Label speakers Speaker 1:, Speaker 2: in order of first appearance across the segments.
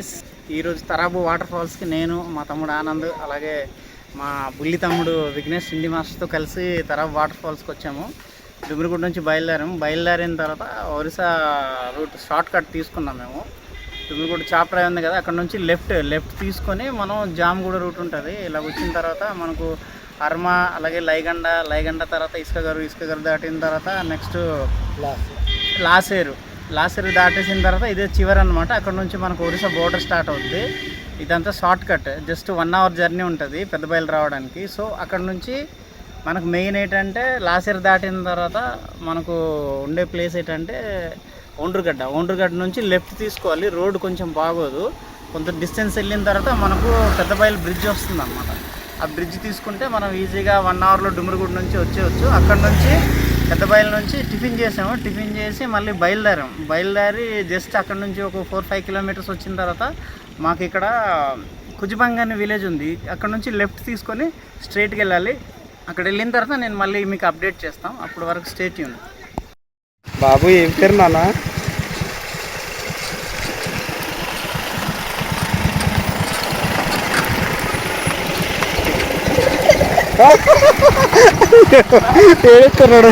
Speaker 1: Guys ఈరోజు తరాబు water ఫాల్స్కి నేను మా తమ్ముడు ఆనంద్ అలాగే మా బుల్లి తమ్ముడు విఘ్నేష్ హిందీ మాస్టర్తో కలిసి తరాబు వాటర్ ఫాల్స్కి వచ్చాము. డుమిరిగుడ్ నుంచి బయలుదేరాము. బయలుదేరిన తర్వాత ఒరిస్సా రూట్ షార్ట్ కట్ తీసుకున్నాం మేము. డుమిరిగుడ్ చాప్రాయ్ ఉంది కదా అక్కడ నుంచి లెఫ్ట్ లెఫ్ట్ తీసుకొని మనం జామ్గూడ రూట్ ఉంటుంది. ఇలా వచ్చిన తర్వాత మనకు అర్మ అలాగే లైగండ లైగండ తర్వాత ఇసుకగారు ఇసుకగారు దాటిన తర్వాత నెక్స్ట్ లాసేరు. లాసేరు దాటేసిన తర్వాత ఇదే చివరి అనమాట అక్కడ నుంచి మనకు ఒరిస్సా బోర్డర్ స్టార్ట్ అవుతుంది ఇదంతా short cut just one hour journey ఉంటుంది పెద్ద బయలు రావడానికి. సో అక్కడ నుంచి మనకు మెయిన్ ఏంటంటే లాసేరు దాటిన తర్వాత మనకు ఉండే ప్లేస్ ఏంటంటే ఒండ్రుగడ్డ. ఒండ్రుగడ్డ నుంచి లెఫ్ట్ తీసుకోవాలి. రోడ్ కొంచెం బాగోదు. కొంత డిస్టెన్స్ వెళ్ళిన తర్వాత మనకు పెద్ద బయలు బ్రిడ్జ్ వస్తుంది అనమాట ఆ బ్రిడ్జ్ తీసుకుంటే మనం ఈజీగా వన్ అవర్లో డుమ్మిరిగూడ నుంచి వచ్చేయచ్చు. అక్కడ నుంచి పెద్ద బయల నుంచి టిఫిన్ చేసాము. టిఫిన్ చేసి మళ్ళీ బయలుదేరాం. బయలుదేరి జస్ట్ అక్కడ నుంచి ఒక ఫోర్ ఫైవ్ కిలోమీటర్స్ వచ్చిన తర్వాత మాకు ఇక్కడ కుజిబంగ్ అనే విలేజ్ ఉంది. అక్కడ నుంచి లెఫ్ట్ తీసుకొని స్ట్రైట్కి వెళ్ళాలి. అక్కడ వెళ్ళిన తర్వాత నేను మళ్ళీ మీకు అప్డేట్ చేస్తాం. అప్పటి వరకు స్టేట్ యూన్
Speaker 2: బాబు ఏం పేరు నాన్న? ఏడుస్తున్నాడు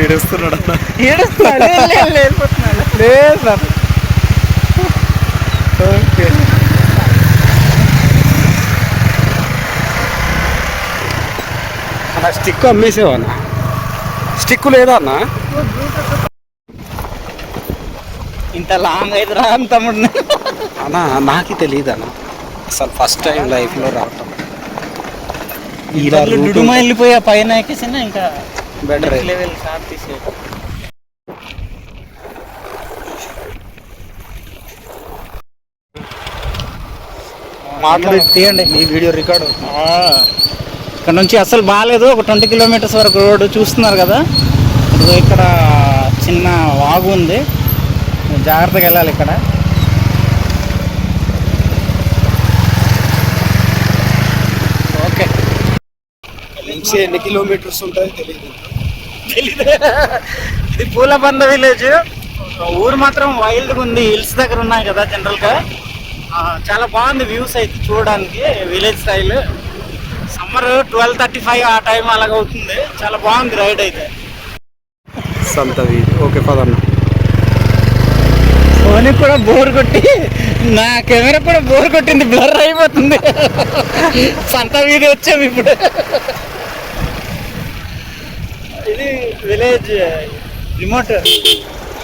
Speaker 2: ఏడుస్తున్నాడు అన్న. లేదు నాన్న ఓకే స్టిక్ అమ్మేసేవా అన్న స్టిక్ లేదా అన్న
Speaker 1: ఇంత లాంగ్ అయితే రా తమ్ముడు
Speaker 2: అన్న నాకు తెలియదు అన్న అసలు ఫస్ట్ టైం లైఫ్లో రావటం. ఇలా
Speaker 1: డుడుమ వెళ్ళిపోయి పైన ఎక్కేసిన ఇంకా
Speaker 2: బెటర్
Speaker 1: లెవెల్ షార్ట్ తీసే
Speaker 2: మాట్లాడి.
Speaker 1: తీయండి
Speaker 2: మీ వీడియో రికార్డ్.
Speaker 1: ఇక్కడ నుంచి అసలు బాగాలేదు. ఒక ట్వంటీ కిలోమీటర్స్ వరకు రోడ్డు చూస్తున్నారు కదా. ఇక్కడ చిన్న వాగు ఉంది. జాగ్రత్తగా వెళ్ళాలి ఇక్కడ ఓకే
Speaker 2: నుంచి ఎన్ని కిలోమీటర్స్ ఉంటాయో తెలియదు
Speaker 1: ఇది పూలబంద విలేజ్. ఊరు మాత్రం వైల్డ్గా ఉంది హిల్స్ దగ్గర ఉన్నాయి కదా జనరల్గా చాలా బాగుంది వ్యూస్ అయితే చూడడానికి village style summer twelve thirty five ఆ టైం అలాగ అవుతుంది. చాలా బాగుంది రైడ్ అయితే.
Speaker 2: సంత ఓకే పదన్న
Speaker 1: ఫోన్కి కూడా బోర్ కొట్టి నా కెమెరా కూడా బోర్ కొట్టింది బ్లర్ అయిపోతుంది. సంత వీధి వచ్చాము ఇప్పుడు. ఇది విలేజ్ రిమోట్.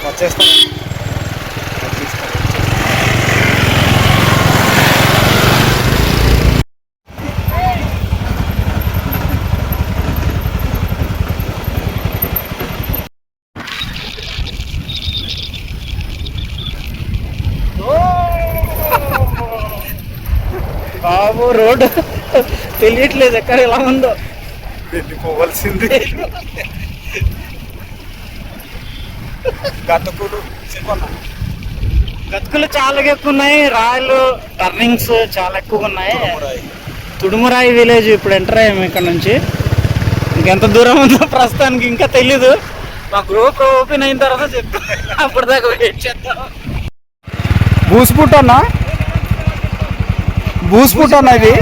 Speaker 2: వచ్చేస్తాను.
Speaker 1: బాబు రోడ్ తెలియట్లేదు ఎక్కడ ఎలా ఉందో.
Speaker 2: వెళ్ళిపోవలసింది. చెప్పన్న?
Speaker 1: గతుకులు చాలా ఎక్కువ ఉన్నాయి. రాయలు టర్నింగ్స్ చాలా ఎక్కువగా ఉన్నాయి. తుడుమురాయి. విలేజ్ ఇప్పుడు ఎంటర్ అయ్యాము ఇక్కడ నుంచి. ఇంకెంత దూరం ఉందో ప్రస్తుతానికి ఇంకా తెలీదు. మా గ్రూప్ ఓపెన్ అయిన తర్వాత చెప్తా. అప్పటిదాకా వెయిట్ చేద్దాం.
Speaker 2: బూస్పుట్ అన్న? బూస్పుట్ అన్న ఇది?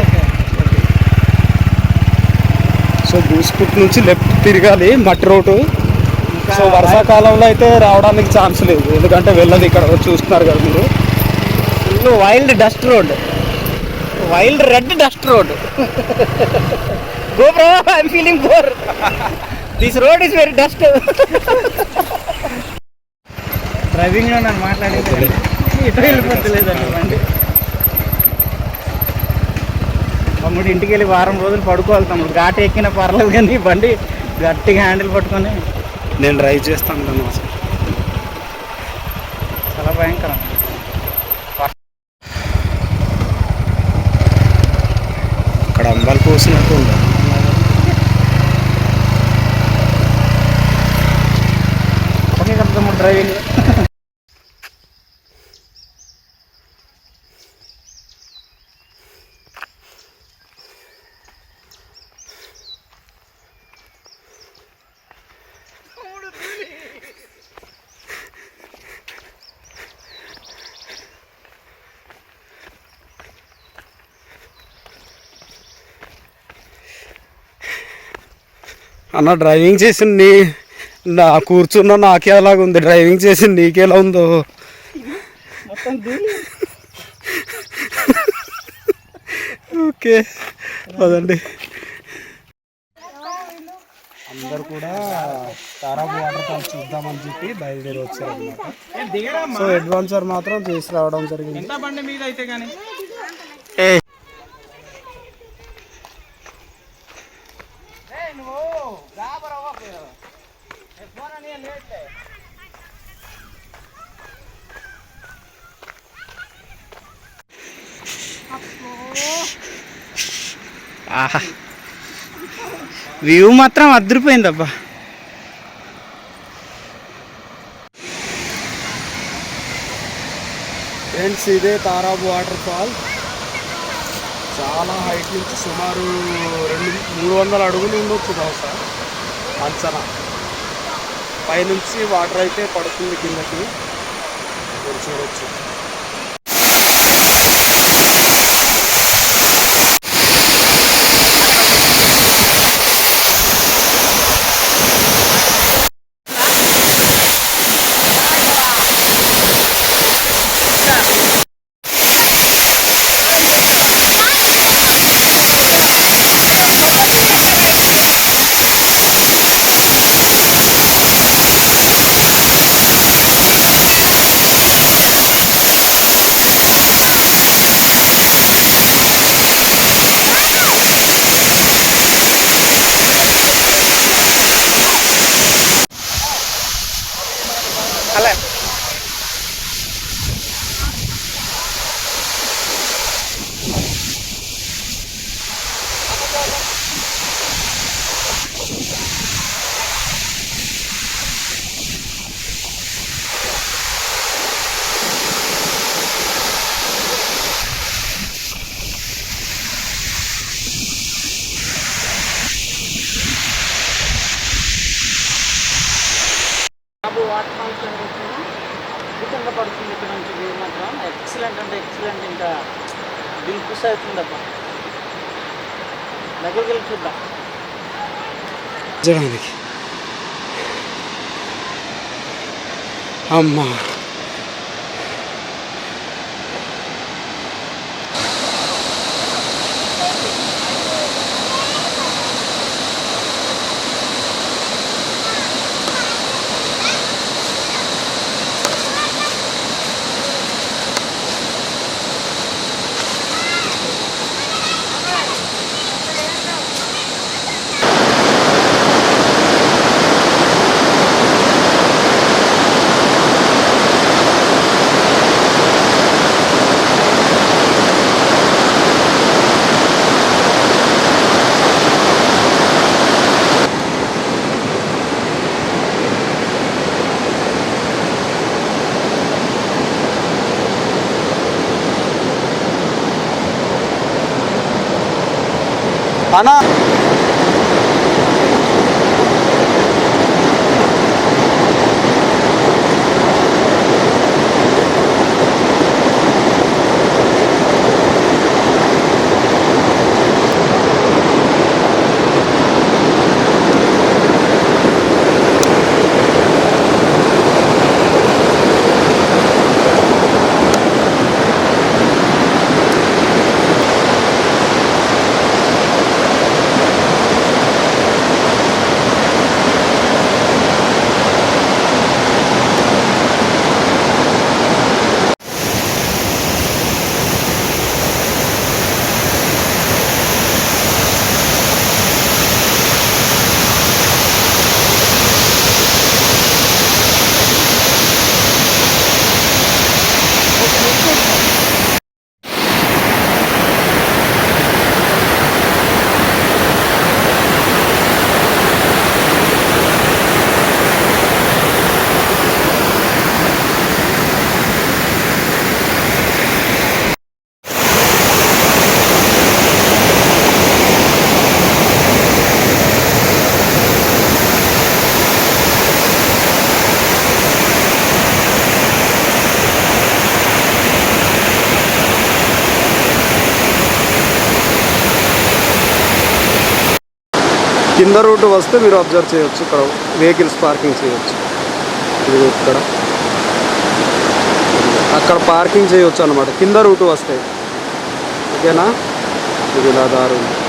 Speaker 2: సో బూస్పుట్ నుంచి లెఫ్ట్ తిరగాలి మట్టి రోడ్డు. సో వర్షాకాలంలో అయితే రావడానికి ఛాన్స్ లేదు. ఎందుకంటే వెళ్ళదు ఇక్కడ చూస్తున్నారు కదా మీరు.
Speaker 1: Full wild dust road. Wild red dust road. Go bro I'm feeling bore this road is very dust డ్రైవింగ్లో నన్ను మాట్లాడేది ఇటు వెళ్ళిపోతలేదండి బండి తమ్ముడు ఇంటికి వెళ్ళి వారం రోజులు పడుకోవాలి తమ్ముడు. ఘాట్ ఎక్కిన పర్లేదు కానీ బండి గట్టిగా హ్యాండిల్ పట్టుకొని
Speaker 2: నేను డ్రైవ్ చేస్తాను అసలు
Speaker 1: చాలా భయంకరం
Speaker 2: అక్కడ అంబాలు కోసినట్టు ఉంది
Speaker 1: ఓకే కదా తమ్ముడు డ్రైవింగ్
Speaker 2: అన్న డ్రైవింగ్ చేసిన నీ నా కూర్చున్న నాకే అలాగ ఉంది డ్రైవింగ్ చేసిన నీకెలా ఉందో. ఓకే పదండి. అందరు కూడా తారాపు వాటర్ ఫాల్స్ చూద్దామని చెప్పి బయలుదేరి వచ్చారు అనమాట సో అడ్వాన్సర్ మాత్రం చేసి రావడం జరిగింది.
Speaker 1: బండి మీద అయితే కానీ వ్యూ మాత్రం అదిరిపోయిందబ్బా.
Speaker 2: ఫ్రెండ్స్ ఇదే తారాబు వాటర్ ఫాల్ చాలా హైట్ నుంచి సుమారు రెండు మూడు వందల అడుగులు ఉండొచ్చు బహుశా. అంచనా. పైనుంచి వాటర్ అయితే పడుతుంది కిందకి. మీరు చూడొచ్చు.
Speaker 1: వాటర్ ఫాల్స్ జరుగుతుంది అద్భుతంగా పడుతుంది ఇక్కడ నుంచి వ్యూ మాత్రం. ఎక్సలెంట్ అంటే ఎక్సలెంట్ ఇంకా దిల్ అవుతుంది అబ్బా దగ్గరికి వెళ్ళి చూద్దాం.
Speaker 2: జనానికి అమ్మా. అన్నా కింద రూట్ వస్తే మీరు అబ్జర్వ్ చేయొచ్చు. ఇక్కడ వెహికల్స్ పార్కింగ్ చేయొచ్చు. ఇది ఇక్కడ. అక్కడ పార్కింగ్ చేయొచ్చు అనమాట కింద రూట్ వస్తే. ఓకేనా? ఇది ఇలా దారి ఉంది.